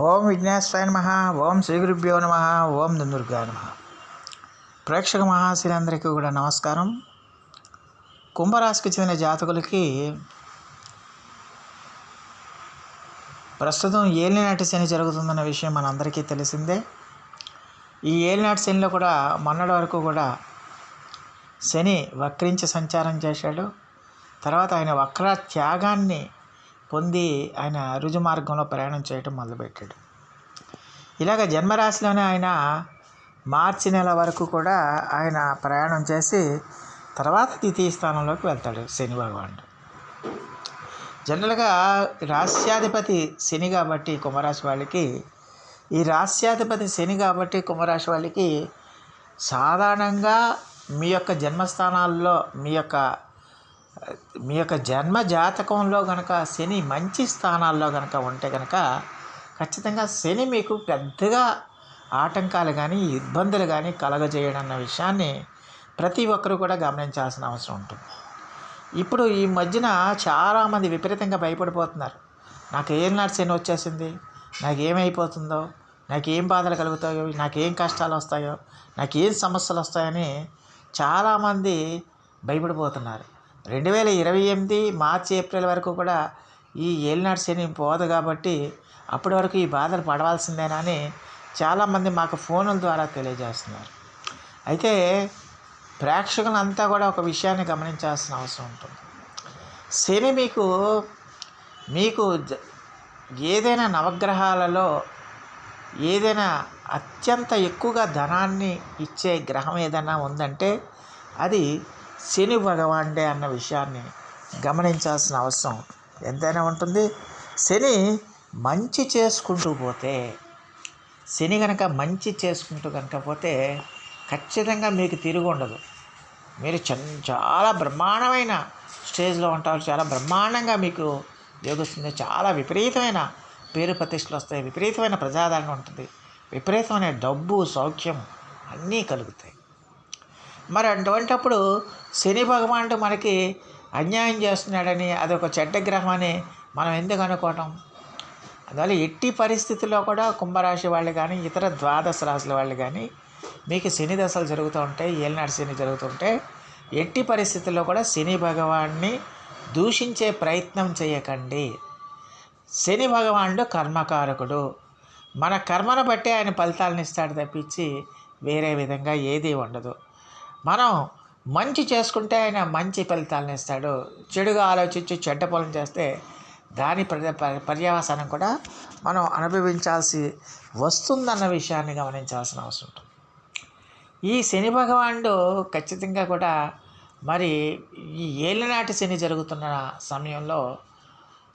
ఓం విఘ్నేశ్వరాయ నమ ఓం శ్రీగురుభ్యో నమ ఓం దుందుర్గాయ నమ. ప్రేక్షక మహాశీలందరికీ కూడా నమస్కారం. కుంభరాశికి చెందిన జాతకులకి ప్రస్తుతం ఏలినాటి శని జరుగుతుందన్న విషయం మనందరికీ తెలిసిందే. ఈ ఏలినాటి శనిలో కూడా మొన్నటి వరకు కూడా శని వక్రించి సంచారం చేశాడు. తర్వాత ఆయన వక్ర త్యాగాన్ని పొంది ఆయన రుజు మార్గంలో ప్రయాణం చేయటం మొదలుపెట్టాడు. ఇలాగ జన్మరాశిలోనే ఆయన మార్చి నెల వరకు కూడా ఆయన ప్రయాణం చేసి తర్వాత ద్వితీయ స్థానంలోకి వెళ్తాడు శని భగవానుడు. జనరల్గా రాస్యాధిపతి శని కాబట్టి కుంభరాశి వాళ్ళకి ఈ రాస్యాధిపతి శని కాబట్టి కుంభరాశి వాళ్ళకి సాధారణంగా మీ యొక్క జన్మస్థానాల్లో మీ యొక్క మీ యొక్క జన్మ జాతకంలో కనుక శని మంచి స్థానాల్లో కనుక ఉంటే కనుక ఖచ్చితంగా శని మీకు పెద్దగా ఆటంకాలు కానీ ఇబ్బందులు కానీ కలగజేయడం అన్న విషయాన్ని ప్రతి ఒక్కరూ కూడా గమనించాల్సిన అవసరం ఉంటుంది. ఇప్పుడు ఈ మధ్యన చాలామంది విపరీతంగా భయపడిపోతున్నారు. నాకు ఏం నాటి శని వచ్చేసింది? నాకు ఏమైపోతుందో నాకేం బాధలు కలుగుతాయో? నాకేం కష్టాలు వస్తాయో? నాకేం సమస్యలు వస్తాయని చాలామంది భయపడిపోతున్నారు. రెండు వేల ఇరవై ఎనిమిది మార్చి ఏప్రిల్ వరకు కూడా ఈ ఏలినాటి శని పోదు కాబట్టి అప్పటి వరకు ఈ బాధలు పడవలసిందేనా అని చాలామంది మాకు ఫోన్ల ద్వారా తెలియజేస్తున్నారు. అయితే ప్రేక్షకులంతా కూడా ఒక విషయాన్ని గమనించాల్సిన అవసరం ఉంటుంది. శని మీకు మీకు ఏదైనా నవగ్రహాలలో ఏదైనా అత్యంత ఎక్కువగా ధనాన్ని ఇచ్చే గ్రహం ఏదైనా ఉందంటే అది శని భగవానుడే అన్న విషయాన్ని గమనించాల్సిన అవసరం ఎంతైనా ఉంటుంది. శని మంచి చేసుకుంటూ పోతే శని కనుక మంచి చేసుకుంటూ కనుక పోతే ఖచ్చితంగా మీకు తిరిగి ఉండదు. మీరు చన్- చాలా బ్రహ్మాండమైన స్టేజ్లో ఉంటారు. చాలా బ్రహ్మాండంగా మీకు యోగిస్తుంది. చాలా విపరీతమైన పేరు ప్రతిష్టలు వస్తాయి. విపరీతమైన ప్రజాదరణ ఉంటుంది. విపరీతమైన డబ్బు సౌఖ్యం అన్నీ కలుగుతాయి. మరి అటువంటప్పుడు శని భగవానుడు మనకి అన్యాయం చేస్తున్నాడని అదొక చెడ్డ గ్రహం అని మనం ఎందుకు అనుకోవటం? అందువల్ల ఎట్టి పరిస్థితుల్లో కూడా కుంభరాశి వాళ్ళు కానీ ఇతర ద్వాదశ రాశుల వాళ్ళు కానీ మీకు శని దశలు జరుగుతూ ఉంటాయి ఏలినాడు శని జరుగుతుంటే ఎట్టి పరిస్థితుల్లో కూడా శని భగవాన్ని దూషించే ప్రయత్నం చేయకండి. శని భగవానుడు కర్మకారకుడు. మన కర్మను బట్టే ఆయన ఫలితాలను ఇస్తాడు తప్పించి వేరే విధంగా ఏదీ ఉండదు. మనం మంచి చేసుకుంటే ఆయన మంచి ఫలితాలను ఇస్తాడు. చెడుగా ఆలోచించి చెడ్డ పొలం చేస్తే దాని పర్య పర్యవసానం కూడా మనం అనుభవించాల్సి వస్తుందన్న విషయాన్ని గమనించాల్సిన అవసరం ఉంటుంది. ఈ శని భగవానుడు ఖచ్చితంగా కూడా మరి ఈ ఏళ్ళనాటి శని జరుగుతున్న సమయంలో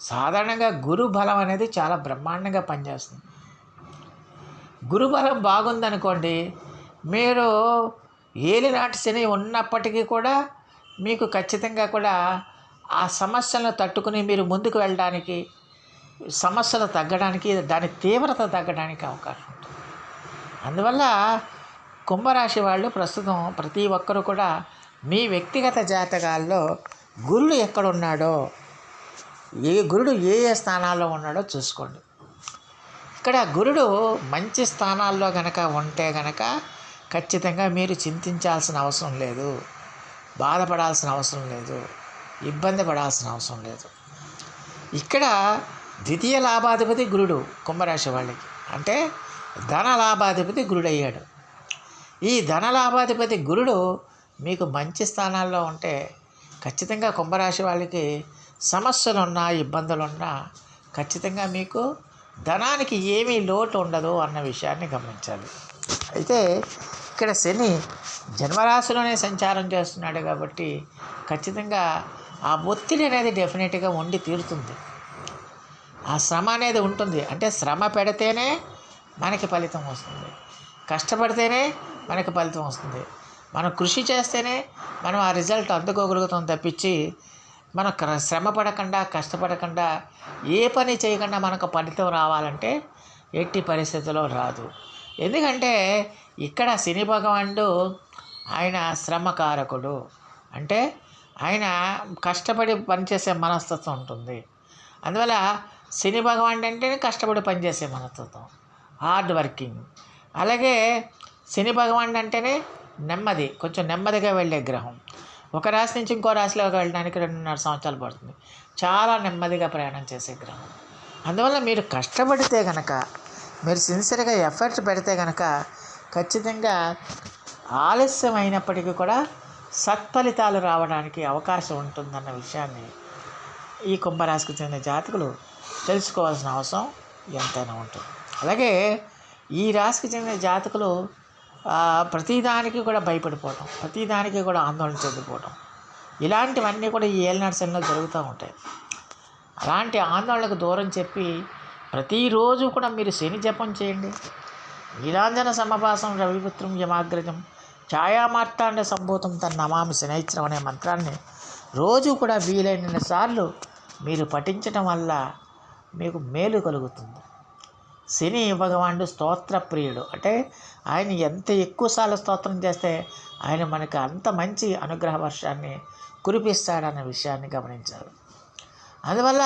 సాధారణంగా గురు బలం అనేది చాలా బ్రహ్మాండంగా పనిచేస్తుంది. గురుబలం బాగుందనుకోండి మీరు ఏలినాటి శని ఉన్నప్పటికీ కూడా మీకు ఖచ్చితంగా కూడా ఆ సమస్యలను తట్టుకుని మీరు ముందుకు వెళ్ళడానికి సమస్యలు తగ్గడానికి దాని తీవ్రత తగ్గడానికి అవకాశం ఉంటుంది. అందువల్ల కుంభరాశి వాళ్ళు ప్రస్తుతం ప్రతి ఒక్కరూ కూడా మీ వ్యక్తిగత జాతకాల్లో గురుడు ఎక్కడున్నాడో ఏ గురుడు ఏ ఏ స్థానాల్లో ఉన్నాడో చూసుకోండి. ఇక్కడ గురుడు మంచి స్థానాల్లో కనుక ఉంటే కనుక ఖచ్చితంగా మీరు చింతించాల్సిన అవసరం లేదు. బాధపడాల్సిన అవసరం లేదు. ఇబ్బంది పడాల్సిన అవసరం లేదు. ఇక్కడ ద్వితీయ లాభాధిపతి గురుడు కుంభరాశి వాళ్ళకి. అంటే ధన లాభాధిపతి గురుడయ్యాడు. ఈ ధన లాభాధిపతి గురుడు మీకు మంచి స్థానాల్లో ఉంటే ఖచ్చితంగా కుంభరాశి వాళ్ళకి సమస్యలు ఇబ్బందులున్నా ఇబ్బందులు ఉన్నా ఖచ్చితంగా మీకు ధనానికి ఏమీ లోటు ఉండదు అన్న విషయాన్ని గమనించాలి. అయితే ఇక్కడ శని జన్మరాశిలోనే సంచారం చేస్తున్నాడు కాబట్టి ఖచ్చితంగా ఆ ఒత్తిడి అనేది డెఫినెట్గా ఉండి తీరుతుంది. ఆ శ్రమ అనేది ఉంటుంది. అంటే శ్రమ పెడితేనే మనకి ఫలితం వస్తుంది. కష్టపడితేనే మనకి ఫలితం వస్తుంది. మనం కృషి చేస్తేనే మనం ఆ రిజల్ట్ అందుకోగలుగుతాం తప్పించి మనం శ్రమ పడకుండా కష్టపడకుండా ఏ పని చేయకుండా మనకు ఫలితం రావాలంటే ఎట్టి పరిస్థితిలో రాదు. ఎందుకంటే ఇక్కడ శని భగవానుడు ఆయన శ్రమకారకుడు. అంటే ఆయన కష్టపడి పనిచేసే మనస్తత్వం ఉంటుంది. అందువల్ల శని భగవానుడు అంటేనే కష్టపడి పనిచేసే మనస్తత్వం. Hard working. అలాగే శని భగవానుడు అంటేనే నెమ్మది కొంచెం నెమ్మదిగా వెళ్ళే గ్రహం. ఒక రాశి నుంచి ఇంకో రాశిలోకి వెళ్ళడానికి రెండున్నర సంవత్సరాలు పడుతుంది. చాలా నెమ్మదిగా ప్రయాణం చేసే గ్రహం. అందువల్ల మీరు కష్టపడితే కనుక మీరు సిన్సియర్గా ఎఫర్ట్ పెడితే కనుక ఖచ్చితంగా ఆలస్యం అయినప్పటికీ కూడా సత్ఫలితాలు రావడానికి అవకాశం ఉంటుందన్న విషయాన్ని ఈ కుంభరాశికి చెందిన జాతకులు తెలుసుకోవాల్సిన అవసరం ఎంతైనా ఉంటుంది. అలాగే ఈ రాశికి చెందిన జాతకులు ప్రతిదానికి కూడా భయపడిపోవటం ప్రతిదానికి కూడా ఆందోళన చెందిపోవటం ఇలాంటివన్నీ కూడా ఈ ఏలినాడ్సల్లో జరుగుతూ ఉంటాయి. అలాంటి ఆందోళనకు దూరం చెప్పి ప్రతిరోజు కూడా మీరు శని జపం చేయండి. నీలాంజన సమభాసం రవిపుత్రం యమాగ్రజం ఛాయామార్తాండ సంభూతం తన నమామి శనైత్రం అనే మంత్రాన్ని రోజు కూడా వీలైన సార్లు మీరు పఠించటం వల్ల మీకు మేలు కలుగుతుంది. శని భగవానుడు స్తోత్ర ప్రియుడు. అంటే ఆయన ఎంత ఎక్కువసార్లు స్తోత్రం చేస్తే ఆయన మనకు అంత మంచి అనుగ్రహ వర్షాన్ని కురిపిస్తాడన్న విషయాన్ని గమనించారు. అందువల్ల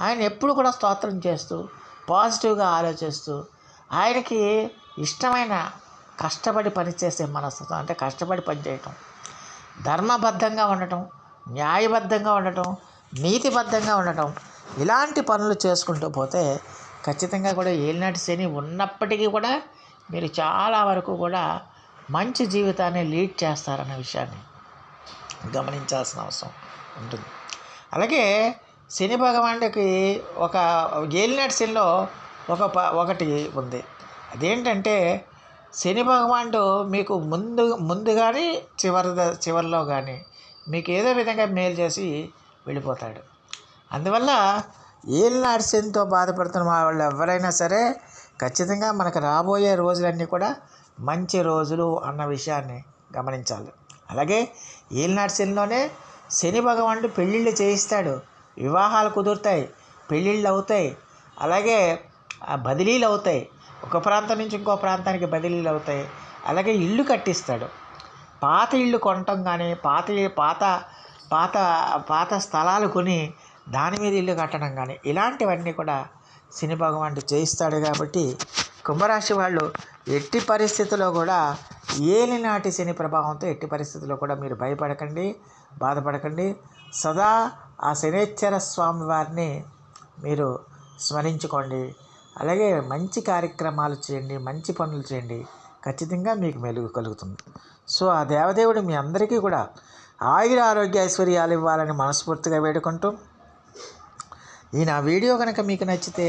ఆయన ఎప్పుడు కూడా స్తోత్రం చేస్తూ పాజిటివ్గా ఆలోచిస్తూ ఆయనకి ఇష్టమైన కష్టపడి పనిచేసే మనస్తత్వం అంటే కష్టపడి పనిచేయటం ధర్మబద్ధంగా ఉండటం న్యాయబద్ధంగా ఉండటం నీతిబద్ధంగా ఉండటం ఇలాంటి పనులు చేసుకుంటూ పోతే ఖచ్చితంగా కూడా ఏలినాటి శని ఉన్నప్పటికీ కూడా మీరు చాలా వరకు కూడా మంచి జీవితాన్ని లీడ్ చేస్తారన్న విషయాన్ని గమనించాల్సిన అవసరం ఉంటుంది. అలాగే శని భగవానుడికి ఒక ఏలినాటి శనిలో ఒక ప ఒకటి ఉంది. అదేంటంటే శని భగవానుడు మీకు ముందు ముందు కానీ చివరి చివరిలో కానీ మీకు ఏదో విధంగా మేలు చేసి వెళ్ళిపోతాడు. అందువల్ల ఏలినాడు శనితో బాధపడుతున్న వాళ్ళు ఎవరైనా సరే ఖచ్చితంగా మనకు రాబోయే రోజులన్నీ కూడా మంచి రోజులు అన్న విషయాన్ని గమనించాలి. అలాగే ఏలినాటి శనిలోనే శని భగవానుడు పెళ్ళిళ్ళు చేయిస్తాడు. వివాహాలు కుదురుతాయి పెళ్ళిళ్ళు అవుతాయి. అలాగే బదిలీలు అవుతాయి ఒక ప్రాంతం నుంచి ఇంకో ప్రాంతానికి బదిలీలు అవుతాయి అలాగే ఇల్లు కట్టిస్తాడు. పాత ఇల్లు కొనటం కానీ పాత పాత పాత పాత స్థలాలు కొని దాని మీద ఇల్లు కట్టడం కానీ ఇలాంటివన్నీ కూడా శని భగవానుడు చేయిస్తాడు కాబట్టి కుంభరాశి వాళ్ళు ఎట్టి పరిస్థితుల్లో కూడా ఏలినాటి శని ప్రభావంతో ఎట్టి పరిస్థితుల్లో కూడా మీరు భయపడకండి బాధపడకండి. సదా ఆ శనేశ్వర స్వామి వారిని మీరు స్మరించుకోండి. అలాగే మంచి కార్యక్రమాలు చేయండి మంచి పనులు చేయండి ఖచ్చితంగా మీకు మెలుగు కలుగుతుంది. సో ఆ దేవదేవుడు మీ అందరికీ కూడా ఆయుర ఆరోగ్య ఐశ్వర్యాలు ఇవ్వాలని మనస్ఫూర్తిగా వేడుకుంటూ ఈ నా వీడియో కనుక మీకు నచ్చితే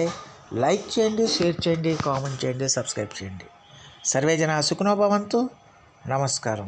లైక్ చేయండి షేర్ చేయండి కామెంట్ చేయండి సబ్స్క్రైబ్ చేయండి. సర్వేజన సుఖనోభవంతు నమస్కారం.